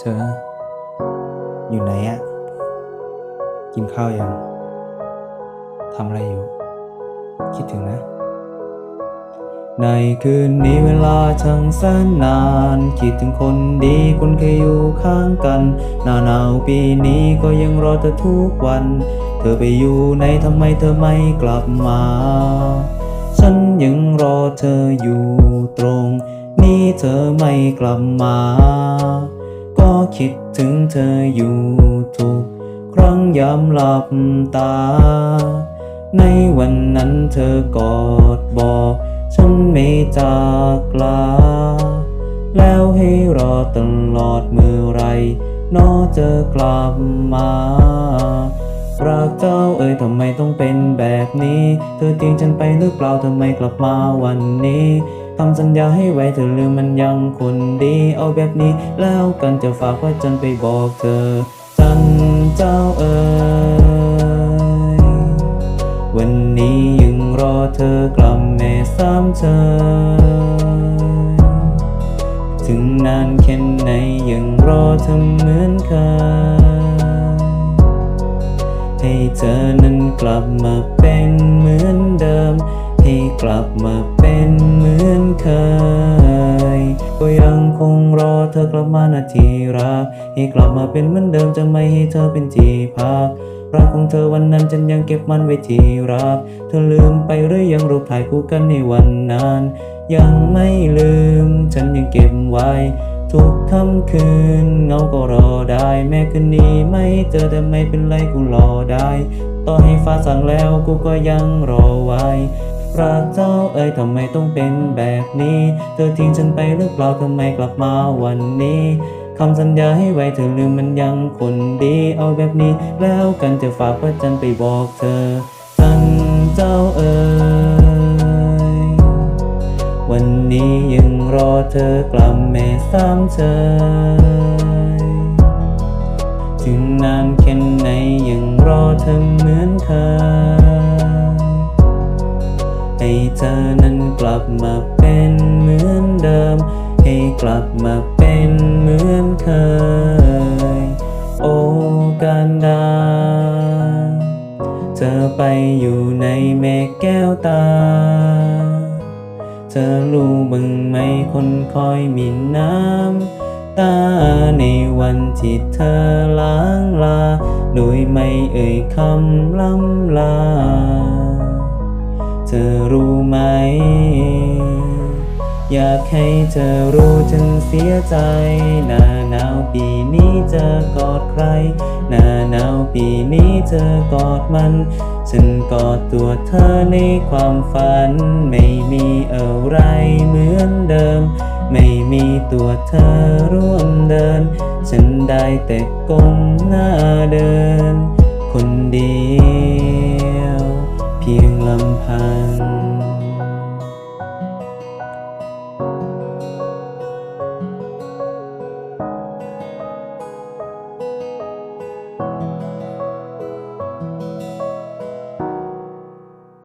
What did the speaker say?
เธอ อยู่ไหนอะกินข้าวยังทำอะไรอยู่ คิดถึงนะ ในคืนนี้เวลาช่างแสนนาน คิดถึงคนดีคนเคยอยู่ข้างกันหน้าหนาวปีนี้ก็ยังรอเธอทุกวัน เธอไปอยู่ไหนทำไมเธอไม่กลับมา ฉันยังรอเธออยู่ตรง นี้เธอไม่กลับมา ก็คิดถึงเธออยู่ทุกครั้งยามหลับตา ในวันนั้นเธอกอดบอกฉันไม่จากลา แล้วให้รอตลอดเมื่อไรนอจะกลับมารักเจ้าเอ่ยทำไมต้องเป็นแบบนี้ เธอทิ้งฉันไปหรือเปล่าทำไมกลับมาวันนี้ ทำสัญญาให้ไว้เธอลืมมันยังคนดีเอาแบบนี้แล้วกันจะฝากว่าจันไปบอกเธอ จันเจ้าเอ่ยวันนี้ยังรอเธอกลับแม่สามเชยถึงนานแค่ไหนยังรอเธอเหมือนเคยให้เธอนั้นกลับมาเป็นเหมือนเดิม ให้กลับมาเป็นเหมือนเคย ก็ยังคงรอเธอกลับมานาทีรัก ให้กลับมาเป็นเหมือนเดิมจะไม่ให้เธอเป็นที่พักรักของเธอวันนั้นฉันยังเก็บมันไว้ที่รัก เธอลืมไปหรือยังรูปถ่ายคู่กันในวันนั้น ยังไม่ลืมฉันยังเก็บไว้ ทุกค่ำคืนเงาก็รอได้ แม้คืนนี้ไม่เจอแต่ไม่เป็นไรกูรอได้ ต่อให้ฟ้าสั่งแล้วกูก็ยังรอไว้ รักเจ้าเอ่ยทำไมต้องเป็นแบบนี้ เธอทิ้งฉันไปหรือเปล่าทำไมกลับมาวันนี้คำสัญญาให้ไว้เธอลืมมันยังคนดีเอาแบบนี้ แล้วกันจะฝากพระจันทร์ไปบอกเธอจันเจ้าเอ่ยวันนี้ยังรอเธอกลับแม่สามเชย ลับมาเป็นเหมือนเคย โอการดา เธอไปอยู่ในเมฆแก้วตา เธอรู้บ้างไหมคนคอยมีน้ำตาในวันที่เธอล้างลา โดยไม่เอ่ยคำล่ำลา เธอรู้ไหม อยากให้เธอรู้ฉันเสียใจ หน้าหนาวปีนี้เธอกอดใคร หน้าหนาวปีนี้เธอกอดมัน ฉันกอดตัวเธอในความฝัน ไม่มีอะไรเหมือนเดิม ไม่มีตัวเธอร่วมเดิน ฉันได้แต่ก้มหน้าเดิน คนเดียว เพียงลำพัง